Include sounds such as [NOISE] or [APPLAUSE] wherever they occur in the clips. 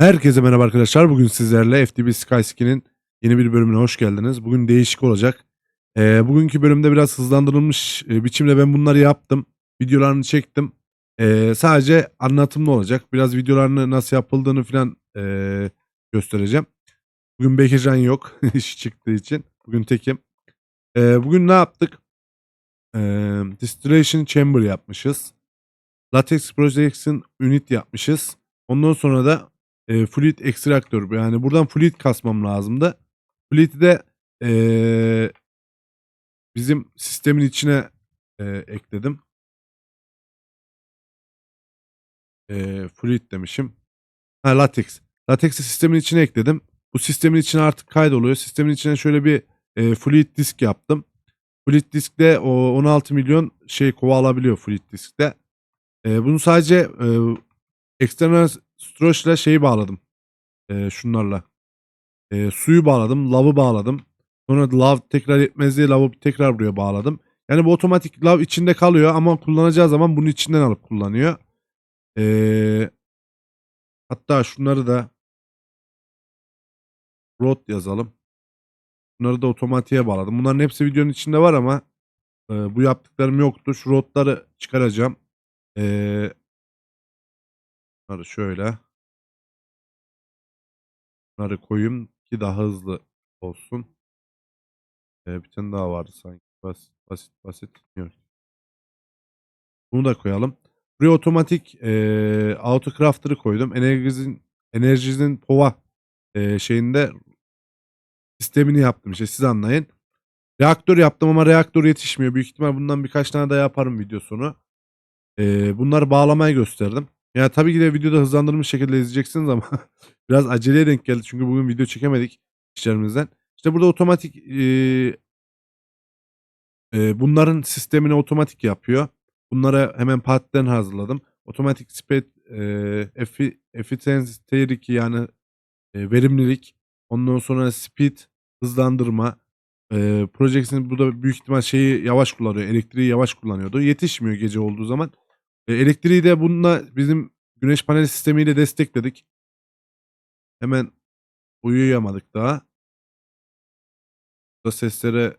Herkese merhaba arkadaşlar. Bugün sizlerle FTB Skyskin'in yeni bir bölümüne hoş geldiniz. Bugün değişik olacak. Ee, bugünkü bölümde biraz hızlandırılmış e, biçimde ben bunları yaptım. Videolarını çektim. Ee, sadece anlatımlı olacak. Biraz videolarını nasıl yapıldığını falan e, göstereceğim. Bugün Bekircan yok. [LAUGHS] İş çıktığı için. Bugün tekim. Ee, bugün ne yaptık? Ee, Distillation Chamber yapmışız. Latex Projection Unit yapmışız. Ondan sonra da e, fluid ekstraktör. Yani buradan fluid kasmam lazımdı. Fluid'i de e, bizim sistemin içine e, ekledim. E, fluid demişim. Ha latex. Latex'i sistemin içine ekledim. Bu sistemin içine artık kaydoluyor. Sistemin içine şöyle bir e, fluid disk yaptım. Fluid diskte o 16 milyon şey kova alabiliyor fluid diskte. E, bunu sadece e, external ile şeyi bağladım. E, şunlarla. E, suyu bağladım. Lav'ı bağladım. Sonra lav tekrar yetmez diye lav'ı tekrar buraya bağladım. Yani bu otomatik lav içinde kalıyor ama kullanacağı zaman bunu içinden alıp kullanıyor. E, hatta şunları da road yazalım. Bunları da otomatiğe bağladım. Bunların hepsi videonun içinde var ama e, bu yaptıklarım yoktu. Şu roadları çıkaracağım. Eee Bunları şöyle. Bunları koyayım ki daha hızlı olsun. Ee, bir tane daha vardı sanki. Basit basit basit. Yok. Bunu da koyalım. Buraya otomatik e, autocrafter'ı koydum. Enerjinin enerjinin pova e, şeyinde sistemini yaptım işte siz anlayın. Reaktör yaptım ama reaktör yetişmiyor. Büyük ihtimal bundan birkaç tane daha yaparım video sonu. E, bunları bağlamaya gösterdim. Ya tabii ki de videoda hızlandırılmış şekilde izleyeceksiniz ama [LAUGHS] biraz aceleye denk geldi. Çünkü bugün video çekemedik işlerimizden. İşte burada otomatik e, e, bunların sistemini otomatik yapıyor. Bunlara hemen patiden hazırladım. Otomatik speed e, effi- efficiency tier 2 yani e, verimlilik. Ondan sonra speed hızlandırma. E, Project'in burada büyük ihtimal şeyi yavaş kullanıyor. Elektriği yavaş kullanıyordu. Yetişmiyor gece olduğu zaman. E, elektriği de bununla bizim güneş paneli sistemiyle destekledik. Hemen uyuyamadık daha. Burada seslere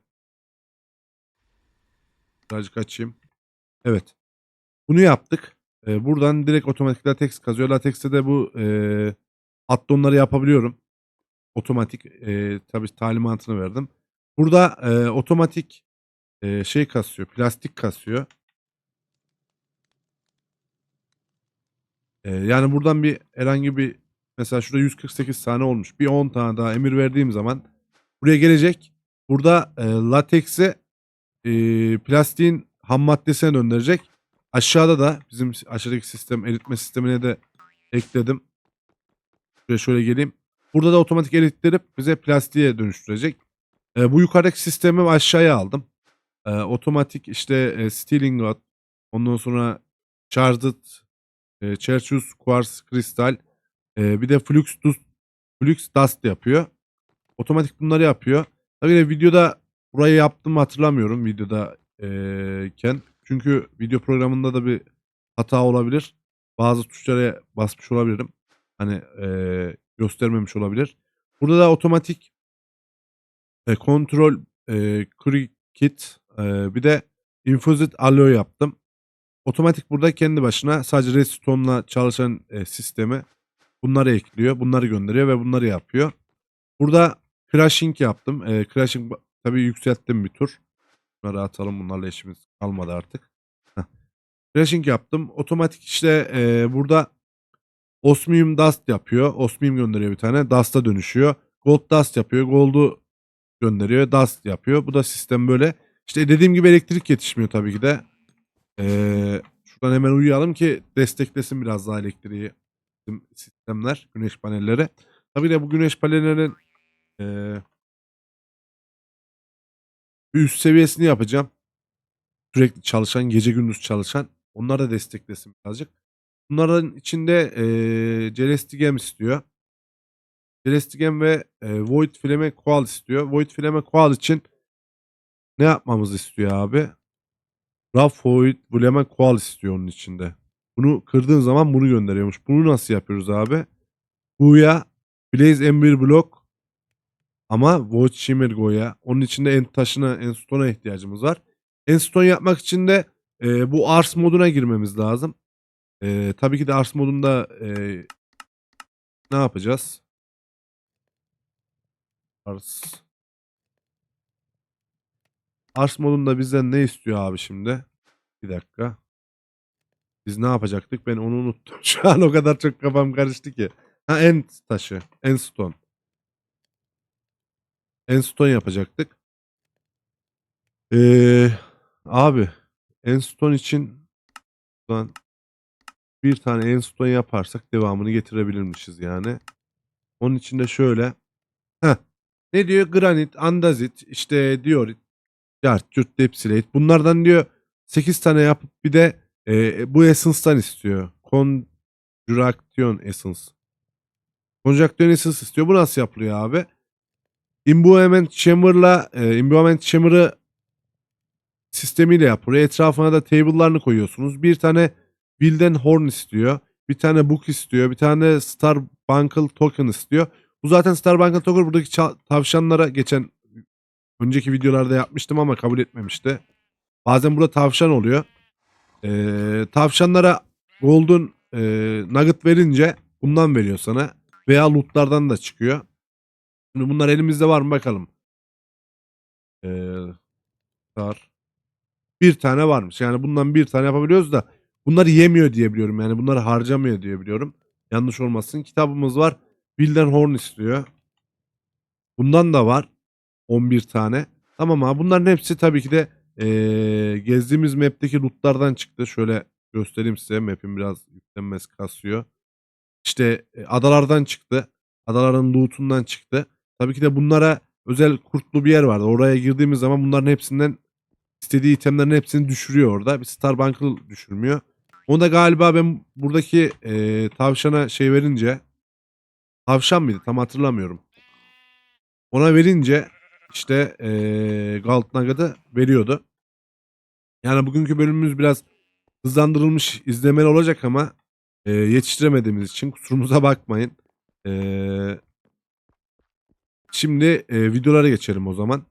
birazcık açayım. Evet. Bunu yaptık. E, buradan direkt otomatik latex kazıyor. Latex'te de bu e, addonları yapabiliyorum. Otomatik e, tabii talimatını verdim. Burada e, otomatik e, şey kasıyor. Plastik kasıyor. Ee, yani buradan bir herhangi bir mesela şurada 148 tane olmuş. Bir 10 tane daha emir verdiğim zaman buraya gelecek. Burada e, lateksi e, plastiğin ham maddesine döndürecek. Aşağıda da bizim aşağıdaki sistem eritme sistemine de ekledim. Şuraya şöyle geleyim. Burada da otomatik erittirip bize plastiğe dönüştürecek. E, bu yukarıdaki sistemi aşağıya aldım. E, otomatik işte e, stealing rod, ondan sonra charged e, Cherchus Quartz Kristal. E, bir de Flux Dust, Flux Dust yapıyor. Otomatik bunları yapıyor. Tabii de videoda burayı yaptım hatırlamıyorum videoda e, ken. Çünkü video programında da bir hata olabilir. Bazı tuşlara basmış olabilirim. Hani e, göstermemiş olabilir. Burada da otomatik e, kontrol e, kit e, bir de infused alloy yaptım. Otomatik burada kendi başına sadece redstone'la çalışan e, sistemi bunları ekliyor. Bunları gönderiyor ve bunları yapıyor. Burada crashing yaptım. E, crashing tabii yükselttim bir tur. Bunları atalım. Bunlarla işimiz kalmadı artık. Heh. Crashing yaptım. Otomatik işte e, burada Osmium Dust yapıyor. Osmium gönderiyor bir tane. Dust'a dönüşüyor. Gold Dust yapıyor. Gold'u gönderiyor. Dust yapıyor. Bu da sistem böyle. İşte dediğim gibi elektrik yetişmiyor tabii ki de. Ee, şuradan hemen uyuyalım ki desteklesin biraz daha elektriği sistemler, güneş panelleri. Tabii de bu güneş panellerinin e, bir üst seviyesini yapacağım. Sürekli çalışan, gece gündüz çalışan. Onlar da desteklesin birazcık. Bunların içinde e, Celestigem istiyor. Celestigem ve e, Void Flame Coal istiyor. Void Flame Coal için ne yapmamızı istiyor abi? Rough Void Blame Coal istiyor onun içinde. Bunu kırdığın zaman bunu gönderiyormuş. Bunu nasıl yapıyoruz abi? Guya, Blaze M1 blok ama Watch Shimmer Goya. Onun için de end taşına, Endstone'a ihtiyacımız var. Endstone yapmak için de e, bu Ars moduna girmemiz lazım. E, tabii ki de Ars modunda e, ne yapacağız? Ars. Ars modunda bizden ne istiyor abi şimdi? Bir dakika. Biz ne yapacaktık? Ben onu unuttum. [LAUGHS] Şu an o kadar çok kafam karıştı ki. Ha end taşı. Endstone. Endstone yapacaktık. Ee, abi Endstone için buradan bir tane Endstone yaparsak devamını getirebilirmişiz yani. Onun için de şöyle. Heh. Ne diyor? Granit, andazit, işte diorit, yart, yurt, depsilate. Bunlardan diyor 8 tane yapıp bir de e, bu essence'tan istiyor. Conjuraction essence. Conjuraction essence istiyor. Bu nasıl yapılıyor abi? Imbuement Chamber'la e, Imbuement Chamber'ı sistemiyle yapılıyor. Etrafına da table'larını koyuyorsunuz. Bir tane Wilden Horn istiyor. Bir tane Book istiyor. Bir tane Star Buckle Token istiyor. Bu zaten Star Buckle Token buradaki tavşanlara geçen önceki videolarda yapmıştım ama kabul etmemişti. Bazen burada tavşan oluyor. Ee, tavşanlara Golden e, Nugget verince bundan veriyor sana. Veya lootlardan da çıkıyor. Şimdi bunlar elimizde var mı bakalım. Ee. Bir tane varmış. Yani bundan bir tane yapabiliyoruz da bunları yemiyor diye biliyorum. Yani bunları harcamıyor diye biliyorum. Yanlış olmasın. Kitabımız var. Wilden Horn istiyor. Bundan da var. 11 tane. Tamam abi bunların hepsi tabii ki de eee, gezdiğimiz map'teki lootlardan çıktı. Şöyle göstereyim size. Map'in biraz yüklenmesi kasıyor. İşte e, adalardan çıktı. Adaların loot'undan çıktı. Tabii ki de bunlara özel kurtlu bir yer vardı. Oraya girdiğimiz zaman bunların hepsinden istediği itemlerin hepsini düşürüyor orada. Bir Star Buckle düşürmüyor. Onu da galiba ben buradaki e, tavşana şey verince tavşan mıydı tam hatırlamıyorum. Ona verince işte e, Gold Nugget'ı veriyordu. Yani bugünkü bölümümüz biraz hızlandırılmış izlemeli olacak ama e, yetiştiremediğimiz için kusurumuza [LAUGHS] bakmayın. E, şimdi e, videolara geçelim o zaman.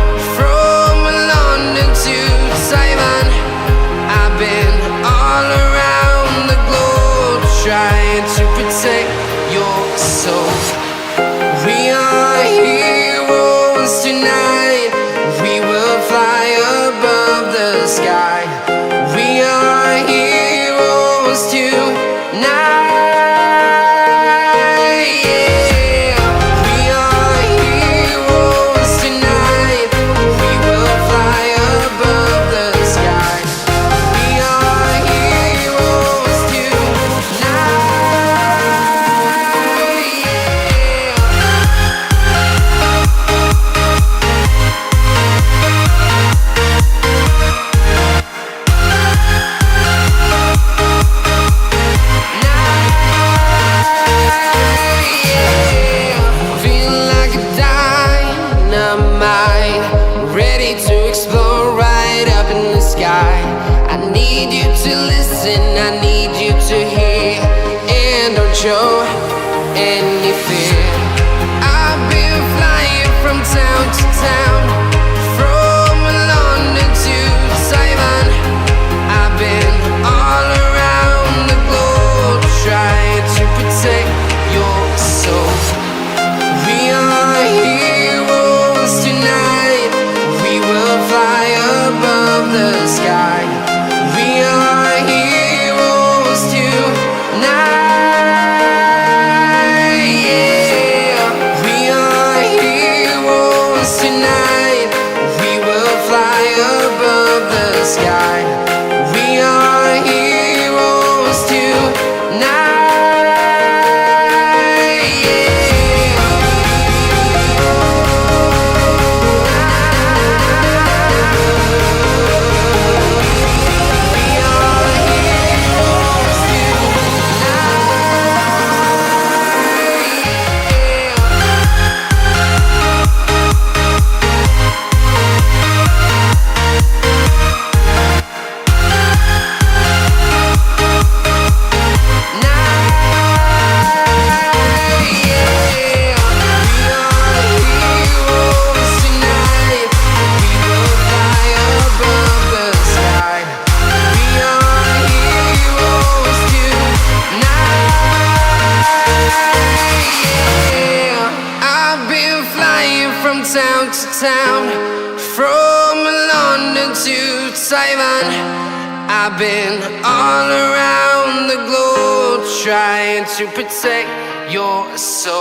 protect your soul.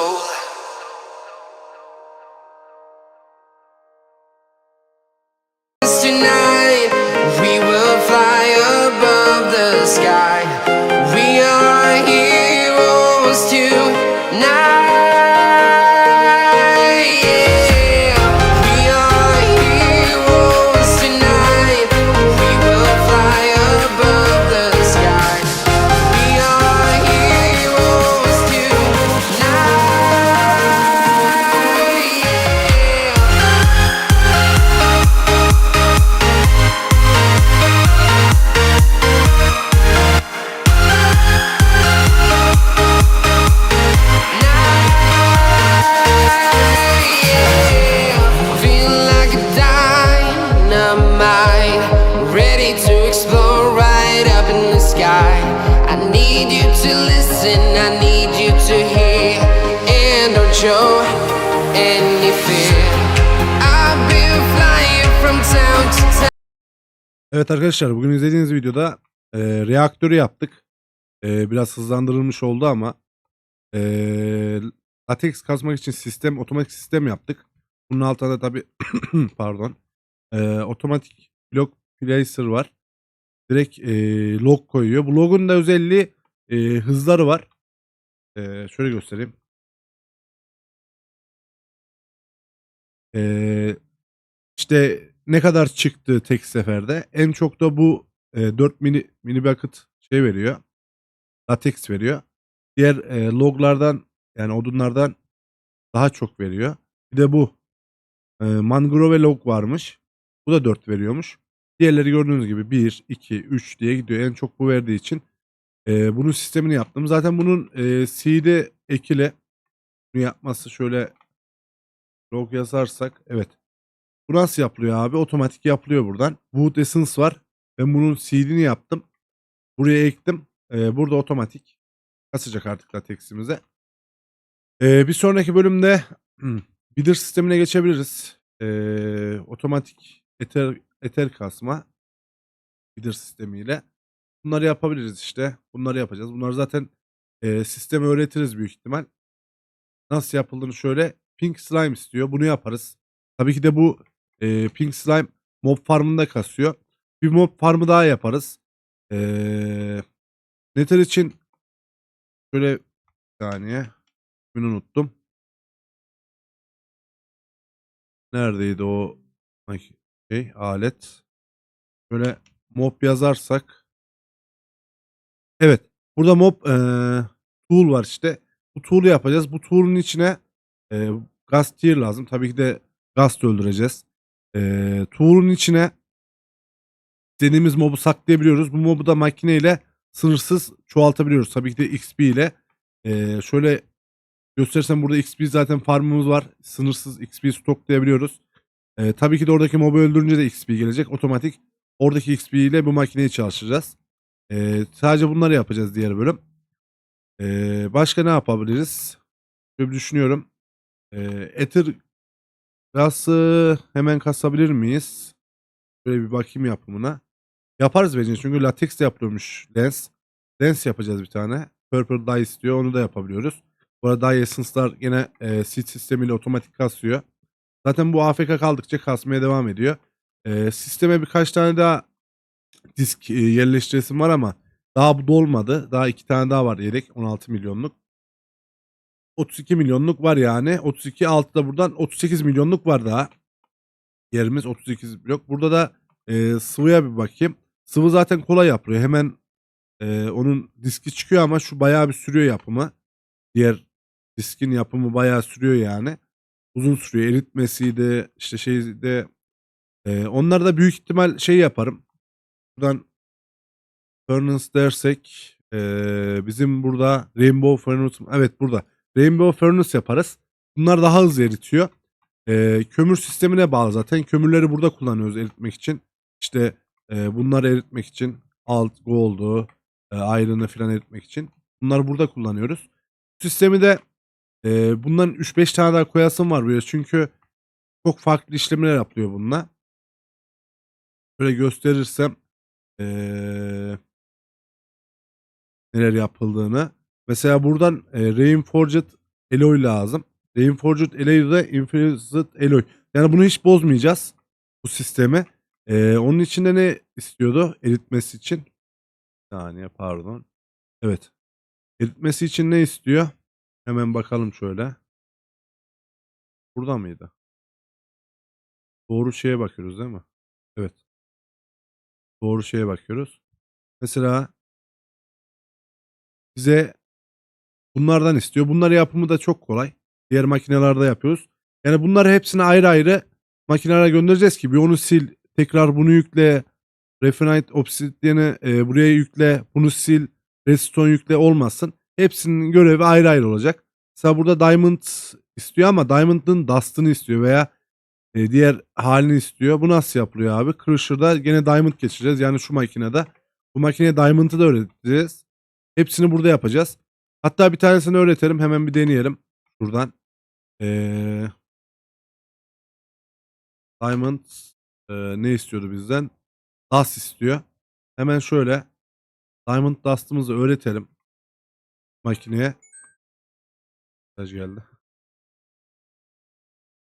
Show any fear. I've been flying from town to town. Evet arkadaşlar bugün izlediğiniz videoda e, reaktörü yaptık. E, biraz hızlandırılmış oldu ama e, latex kazmak için sistem otomatik sistem yaptık. Bunun altında tabi [CLEARS THROAT] pardon e, otomatik block placer var. Direkt e, log koyuyor. Bu logun da özelliği e, hızları var. E, şöyle göstereyim. E, işte ne kadar çıktı tek seferde. En çok da bu e, 4 mini mini bucket şey veriyor. Latex veriyor. Diğer e, loglardan yani odunlardan daha çok veriyor. Bir de bu e, mangrove log varmış. Bu da 4 veriyormuş. Diğerleri gördüğünüz gibi 1, 2, 3 diye gidiyor. En çok bu verdiği için e, bunun sistemini yaptım. Zaten bunun e, seed'i ekili. Bunu yapması şöyle log yazarsak. Evet. Bu nasıl yapılıyor abi? Otomatik yapılıyor buradan. Wood Essence var. Ben bunun seed'ini yaptım. Buraya ektim. E, burada otomatik kasacak artık lateximize. E, bir sonraki bölümde [CLEARS THROAT] Bidder sistemine geçebiliriz. E, otomatik ether, ether kasma Bidder sistemiyle. Bunları yapabiliriz işte. Bunları yapacağız. Bunları zaten e, sisteme öğretiriz büyük ihtimal. Nasıl yapıldığını şöyle Pink Slime istiyor. Bunu yaparız. Tabii ki de bu e, Pink Slime mob farmında kasıyor. Bir mob farmı daha yaparız. E, Nether için şöyle bir saniye. Bunu unuttum. Neredeydi o şey alet? Böyle mob yazarsak. Evet. Burada mob eee, tool var işte. Bu tool'u yapacağız. Bu tool'un içine eee gaz tier lazım. Tabii ki de gaz öldüreceğiz. Eee tool'un içine istediğimiz mob'u saklayabiliyoruz. Bu mob'u da makineyle sınırsız çoğaltabiliyoruz. Tabii ki de XP ile. Eee, şöyle gösterirsem burada XP zaten farmımız var. Sınırsız XP stoklayabiliyoruz. Eee, tabii ki de oradaki mob'u öldürünce de XP gelecek. Otomatik oradaki XP ile bu makineyi çalıştıracağız. Eee, sadece bunları yapacağız diğer bölüm. Eee, başka ne yapabiliriz? Şöyle düşünüyorum. Eee Ether gazı hemen kasabilir miyiz? Şöyle bir bakayım yapımına. Yaparız bence çünkü latex de yapılıyormuş lens. Lens yapacağız bir tane. Purple dye istiyor onu da yapabiliyoruz. Bu arada dye essence'lar yine e, seed sistemiyle otomatik kasıyor. Zaten bu AFK kaldıkça kasmaya devam ediyor. E, sisteme birkaç tane daha disk e, yerleştiresim var ama daha bu dolmadı. Daha iki tane daha var yedek 16 milyonluk. 32 milyonluk var yani. 32 altta buradan 38 milyonluk var daha. Yerimiz 38 blok. Burada da e, sıvıya bir bakayım. Sıvı zaten kolay yapılıyor. Hemen e, onun diski çıkıyor ama şu bayağı bir sürüyor yapımı. Diğer diskin yapımı bayağı sürüyor yani. Uzun sürüyor. Eritmesiydi işte şeyde. E, onları da büyük ihtimal şey yaparım. Buradan Furnace dersek e, bizim burada Rainbow Furnace evet burada Rainbow Furnace yaparız. Bunlar daha hızlı eritiyor. E, kömür sistemine bağlı zaten. Kömürleri burada kullanıyoruz eritmek için. İşte e, bunları eritmek için alt gold'u, e, iron'ı falan eritmek için. Bunları burada kullanıyoruz. Sistemi de e, bundan 3-5 tane daha koyasım var buraya. Çünkü çok farklı işlemler yapılıyor bununla. Böyle gösterirsem eee neler yapıldığını. Mesela buradan e, Reinforced Alloy lazım. Reinforced Alloy da Infused Alloy. Yani bunu hiç bozmayacağız. Bu sistemi. E, onun içinde ne istiyordu? Eritmesi için. Bir saniye pardon. Evet. Eritmesi için ne istiyor? Hemen bakalım şöyle. Burada mıydı? Doğru şeye bakıyoruz değil mi? Evet. Doğru şeye bakıyoruz. Mesela bize bunlardan istiyor. Bunları yapımı da çok kolay. Diğer makinelerde yapıyoruz. Yani bunları hepsini ayrı ayrı makinelere göndereceğiz ki bir onu sil, tekrar bunu yükle, Refinite Obsidian'ı e, buraya yükle, bunu sil, Redstone yükle olmasın. Hepsinin görevi ayrı ayrı olacak. Mesela burada Diamond istiyor ama Diamond'ın Dust'ını istiyor veya e, diğer halini istiyor. Bu nasıl yapılıyor abi? Crusher'da gene Diamond geçeceğiz. Yani şu makinede. Bu makineye Diamond'ı da öğreteceğiz. Hepsini burada yapacağız. Hatta bir tanesini öğretelim. Hemen bir deneyelim. Buradan. Ee, Diamond e, ne istiyordu bizden? Dust istiyor. Hemen şöyle Diamond Dust'ımızı öğretelim. Makineye. Mesaj geldi.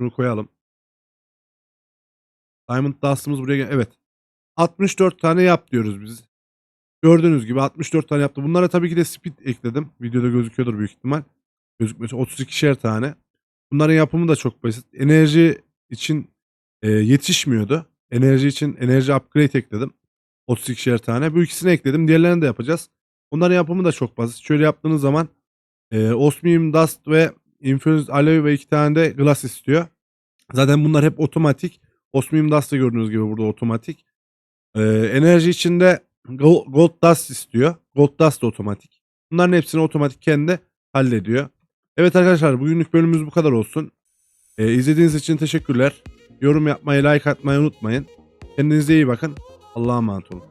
Şunu koyalım. Diamond Dust'ımız buraya gel. Evet. 64 tane yap diyoruz biz. Gördüğünüz gibi 64 tane yaptı. Bunlara tabii ki de speed ekledim. Videoda gözüküyordur büyük ihtimal. Gözükmesi 32'şer tane. Bunların yapımı da çok basit. Enerji için e, yetişmiyordu. Enerji için enerji upgrade ekledim. 32'şer tane. Bu ikisini ekledim. Diğerlerini de yapacağız. Bunların yapımı da çok basit. Şöyle yaptığınız zaman e, Osmium Dust ve Infused Alloy ve iki tane de Glass istiyor. Zaten bunlar hep otomatik. Osmium Dust da gördüğünüz gibi burada otomatik. Ee, enerji içinde Gold Dust istiyor. Gold Dust otomatik. Bunların hepsini otomatik kendi hallediyor. Evet arkadaşlar bugünlük bölümümüz bu kadar olsun. Ee, izlediğiniz için teşekkürler. Yorum yapmayı, like atmayı unutmayın. Kendinize iyi bakın. Allah'a emanet olun.